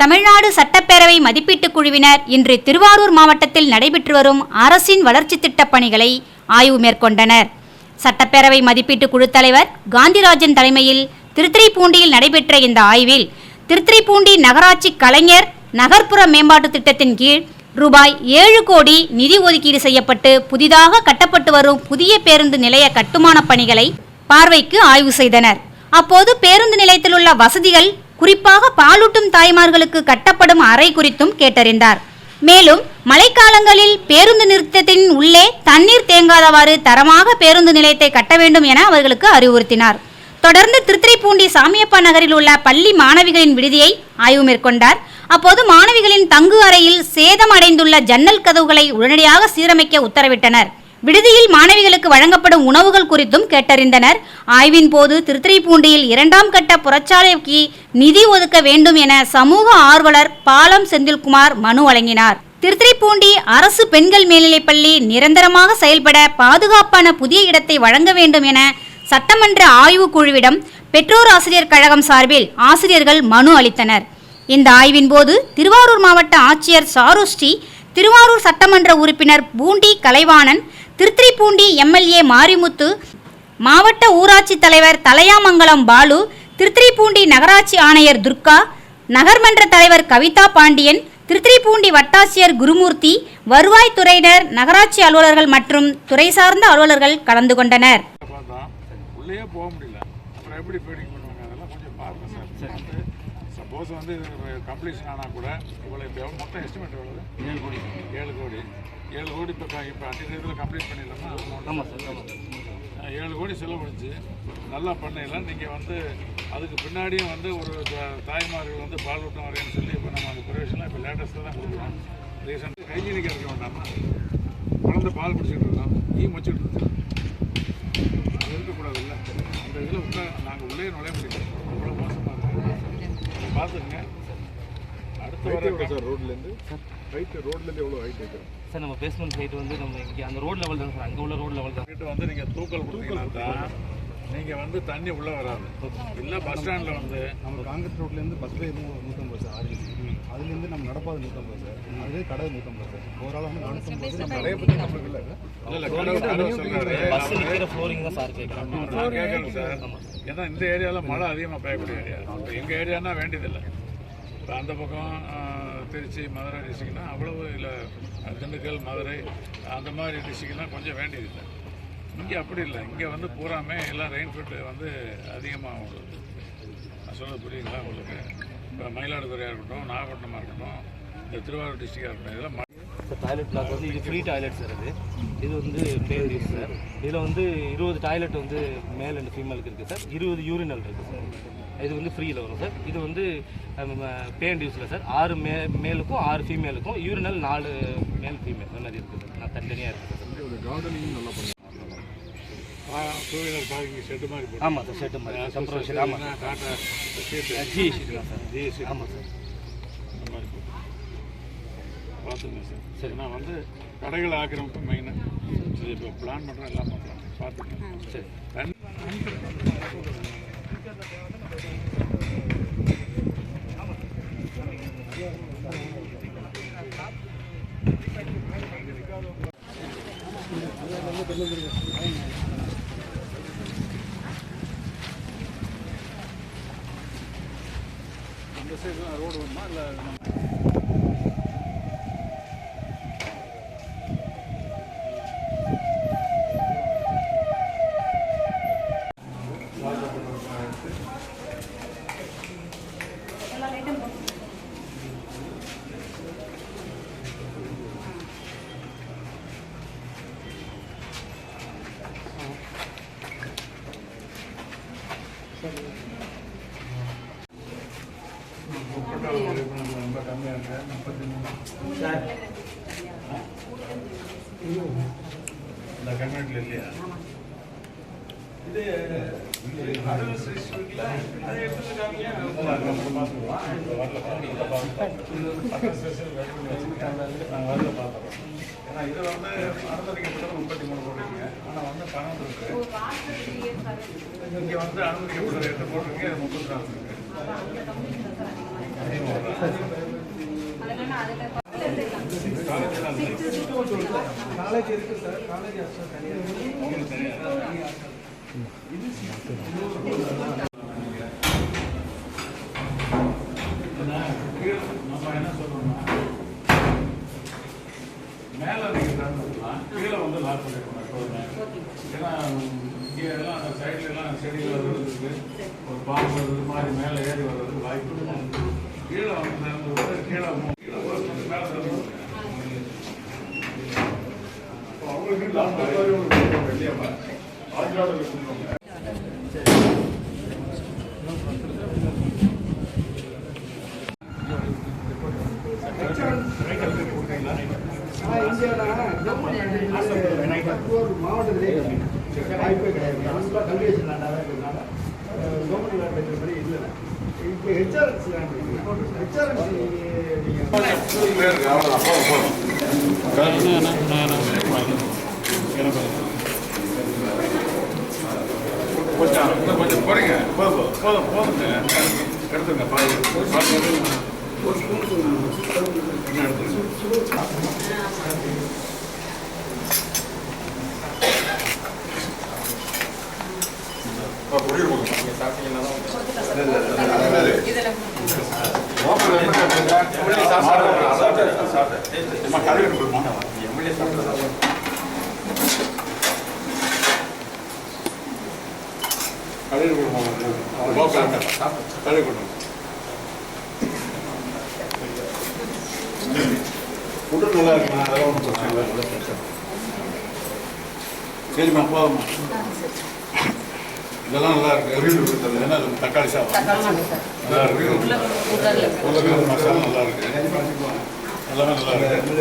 தமிழ்நாடு சட்டப்பேரவை மதிப்பீட்டுக் குழுவினர் இன்று திருவாரூர் மாவட்டத்தில் நடைபெற்று வரும் அரசின் வளர்ச்சித் திட்டப் பணிகளை ஆய்வு மேற்கொண்டனர். சட்டப்பேரவை மதிப்பீட்டுக் குழு தலைவர் காந்திராஜன் தலைமையில் திருத்துறைப்பூண்டியில் நடைபெற்ற இந்த ஆய்வில் திருத்துறைப்பூண்டி நகராட்சி கலைஞர் நகர்ப்புற மேம்பாட்டுத் திட்டத்தின் கீழ் ரூபாய் ஏழு கோடி நிதி ஒதுக்கீடு செய்யப்பட்டு புதிதாக கட்டப்பட்டு வரும் புதிய பேருந்து நிலைய கட்டுமானப் பணிகளை பார்வைக்கு ஆய்வு செய்தனர். அப்போது பேருந்து நிலையத்தில் உள்ள வசதிகள் குறிப்பாக பாலூட்டும் தாய்மார்களுக்கு கட்டப்படும் அறை குறித்தும் கேட்டறிந்தார். மேலும் மழைக்காலங்களில் பேருந்து நிறுத்தத்தின் உள்ளே தண்ணீர் தேங்காதவாறு தரமாக பேருந்து நிலையத்தை கட்ட வேண்டும் என அவர்களுக்கு அறிவுறுத்தினார். தொடர்ந்து திருத்துறைப்பூண்டி சாமியப்பா நகரில் உள்ள பள்ளி மாணவிகளின் விடுதியை ஆய்வு மேற்கொண்டார். அப்போது மாணவிகளின் தங்கு அறையில் சேதம் அடைந்துள்ள ஜன்னல் கதவுகளை உடனடியாக சீரமைக்க உத்தரவிட்டனர். விடுதியில் மாணவிகளுக்கு வழங்கப்படும் உணவுகள் குறித்தும் கேட்டறிந்தனர். ஆய்வின் போது திருத்துறைப்பூண்டியில் இரண்டாம் கட்ட புறச்சாலைக்கு நிதி ஒதுக்க வேண்டும் என சமூக ஆர்வலர் பாலம் செந்தில்குமார் மனு வழங்கினார். திருத்துறைப்பூண்டி அரசு பெண்கள் மேல்நிலைப்பள்ளி நிரந்தரமாக செயல்பட பாதுகாப்பான புதிய இடத்தை வழங்க வேண்டும் என சட்டமன்ற ஆய்வுக் குழுவிடம் பெற்றோர் ஆசிரியர் கழகம் சார்பில் ஆசிரியர்கள் மனு அளித்தனர். இந்த ஆய்வின் போது திருவாரூர் மாவட்ட ஆட்சியர் சாருஸ்ரீ திருவாரூர் சட்டமன்ற உறுப்பினர் பூண்டி கலைவாணன் திருத்திரிப்பூண்டி எம்எல்ஏ மாரிமுத்து மாவட்ட ஊராட்சி தலைவர் தலையாமங்கலம் பாலு திருத்திரிப்பூண்டி நகராட்சி ஆணையர் துர்கா நகர்மன்ற தலைவர் கவிதா பாண்டியன் திருத்திரிப்பூண்டி வட்டாட்சியர் குருமூர்த்தி வருவாய்த்துறையினர் நகராட்சி அலுவலர்கள் மற்றும் துறை சார்ந்த அலுவலர்கள் கலந்து கொண்டனர். சப்போஸ் வந்து கம்ப்ளீஷன் ஆனால் கூட இவ்வளோ இப்போ எவ்வளோ மொத்தம் எஸ்டிமேட் எவ்வளவு? ஏழு கோடி. ஏழு கோடி. ஏழு கோடி இப்போ இப்போ அஞ்சு இதில் கம்ப்ளீட் பண்ணிடலாமா? ஆமாம் சார் ஆமாம் ஏழு கோடி செலவழிச்சு நல்லா பண்ணிடலாம் நீங்கள் வந்து அதுக்கு பின்னாடியும் வந்து ஒரு தாய்மார்கள் வந்து பால் ஊட்டம் வரேன்னு சொல்லி இப்போ நம்ம அந்த ப்ரொவிஷன்லாம் இப்போ லேட்டஸ்ட்டாக தான் கொடுக்குறோம். ரீசெண்ட் ஹைஜீனிக்காக இருக்க வேண்டாமா? குழந்தை பால் குடிச்சிட்டு இருக்கோம் ஈ மச்சிட்டு இருக்கோம் அது இருக்கக்கூடாதுல்ல. அந்த இதில் உட்கா நாங்கள் உள்ளே நுழைய முடியல. பார்த்துக்குங்க. அடுத்த வர சார் ரோட்லேருந்து ஹைட் ரோட்லேருந்து எவ்வளோ ஹைட் வைக்கிறோம் சார் நம்ம பேஸ்மெண்ட் ஹைட் வந்து நம்ம இங்கே அந்த ரோட் லெவல் தான் சார் அங்கே உள்ள ரோட் லெவல் தான். வந்து நீங்கள் தூக்கல் கொடுத்தீங்கன்னா நீங்கள் வந்து தண்ணி உள்ளே வராது. இல்லை பஸ் ஸ்டாண்டில் வந்து. நம்ம காங்கிரஸ் ரோட்லேருந்து பஸ் வே நூற்றம்பது சார் ஆறு அதுலேருந்து நம்ம நடப்பாது நூற்றம்பது சார் அதுவே கடை நூற்றம்பது சார் ஓவரால் வந்து நம்ம கடையை பற்றி நம்மளுக்கு இல்லை சார் கேட்கணும் சார் ஏன்னா இந்த ஏரியாவில் மழை அதிகமாக பெய்யக்கூடிய ஏரியா. இப்போ எங்கள் ஏரியானா வேண்டியதில்லை. இப்போ அந்த பக்கம் திருச்சி மதுரை டிஸ்ட்ரிக்ட்னா அவ்வளவு இல்லை. திண்டுக்கல் மதுரை அந்த மாதிரி டிஸ்ட்ரிக்ட்லாம் கொஞ்சம் வேண்டியதில்லை. இங்கே அப்படி இல்லை. இங்கே வந்து பூராமே எல்லாம் ரெயின்ஃபுட் வந்து அதிகமாக உள்ளது நான் சொல்றது புரியுங்களா உங்களுக்கு? இப்போ மயிலாடுதுறையாக இருக்கட்டும் நாகப்பட்டினமாக இருக்கட்டும் இந்த திருவாரூர் டிஸ்ட்ரிக்டாக இருக்கட்டும் இதெல்லாம் சார் டாய்லெட் பிளாக் வந்து இது ஃப்ரீ டாய்லெட் சார் இது இது வந்து பேர் யூஸ் சார் இதில் வந்து இருபது டாய்லெட் வந்து மேல் அண்ட் ஃபீமேலுக்கு இருக்குது சார் இருபது யூரினல் இருக்குது சார் இது வந்து ஃப்ரீயில் வரும் சார் இது வந்து பேண்ட் யூஸில் சார் ஆறு மே மேலுக்கும் ஆறு ஃபீமேலுக்கும் யூரினல் நாலு மேல் ஃபீமேல் அந்த மாதிரி இருக்குது சார் நான் தனித்தனியாக இருக்குது சார் கார்டனிங் நல்லா பண்ணுவோம் டூ வீலர் பார்க்கிங் ஷெட்டு மாதிரி. போட்டு ஆமாம் சார் ஷெட்டு மாதிரி டெம்பரேச்சர் ஆமாம் இல்லைன்னா டாட்டா ஷீட்டு ஜி ஷீட் தான் சார். ஜி ஷீட் ஆமாம் சார். அந்த மாதிரி போட்டு. பார்த்துங்க சார். சரி. நான் வந்து கடைகள் ஆக்கிரமிப்பு மெயினு சரி இப்போ பிளான் பண்ணுறேன் எல்லாம் பண்ணுறேன் பார்த்துக்கேன் சரி. தண்ணி இந்த சைடு ரோடு வேணுமா இல்லை Thank you கம்மியாக இருக்கு முப்பத்தி மூணு இந்த கம்யூனிட்டியில் இல்லையா ஏன்னா இது வந்து அனுமதிக்கப்பட்டது முப்பத்தி மூணு போட்டிருக்கீங்க ஆனால் வந்து பணம் இருக்கு இங்கே வந்து அனுமதிக்கப்பட்ட ரேட்டு போட்டிருக்கீங்க அது முப்பத்தி நாலு இருக்கு காலேஜ் இருக்கு சார் காலேஜ் ஹாஸ்டல் தனியாக நம்ம என்ன சொல்றோம்னா மேலே நீங்கள் கீழே வந்து லாக் பண்ணிருக்கணும் எப்போதுமே ஏன்னா இங்கே எல்லாம் அந்த சைடுல எல்லாம் செடிகள் வர்றதுக்கு ஒரு பாம்பு இது மாதிரி மேலே ஏறி வர்றதுக்கு வாய்ப்பு இருக்கும் கீழே வந்து திறந்து விட்டு கீழே மூ- கீழே ஒரு கொஞ்சம் மேலே திறந்து விட்டு. அப்போ அவங்களுக்கு லாக் மாதிரி ஒரு கொடுக்கணும் இல்லையாப்பா ஆஜாடு கொடுக்கணும் மாவட்டத்திலே வாய்ப்பே கிடையாது ஹாஸ்பிட்டல் கல்வியேஷன் லேண்டாக இருக்கிறதுனால கவர்மெண்ட் லேண்ட் இருக்கிற மாதிரி இல்லை இப்போ ஹெச்ஆர்எஸ் ஹெச்ஆர்எஸ் ஹெச்ஆர்என்சி நீங்கள் கொஞ்சம் இன்னும் கொஞ்சம் குறைங்க போதும் போதும் போதுங்க எடுத்துங்க பாருங்க பாருங்க ஒரு ஸ்பூன் இன்னும் எடுத்துங்க கழுவி கொடுப்போம் கழுவி கொடுப்போம் உடல் நல்லா இருக்குமா அதெல்லாம் ஒன்றும் பிரச்சனை இல்லை சரிம்மா போதும்மா இதெல்லாம் நல்லா இருக்கு அறிவு ஏன்னா அது தக்காளி சாதம் நல்லா இருக்கு உருளைக்கிழங்கு மசாலா நல்லா இருக்கு எல்லாமே நல்லா இருக்கு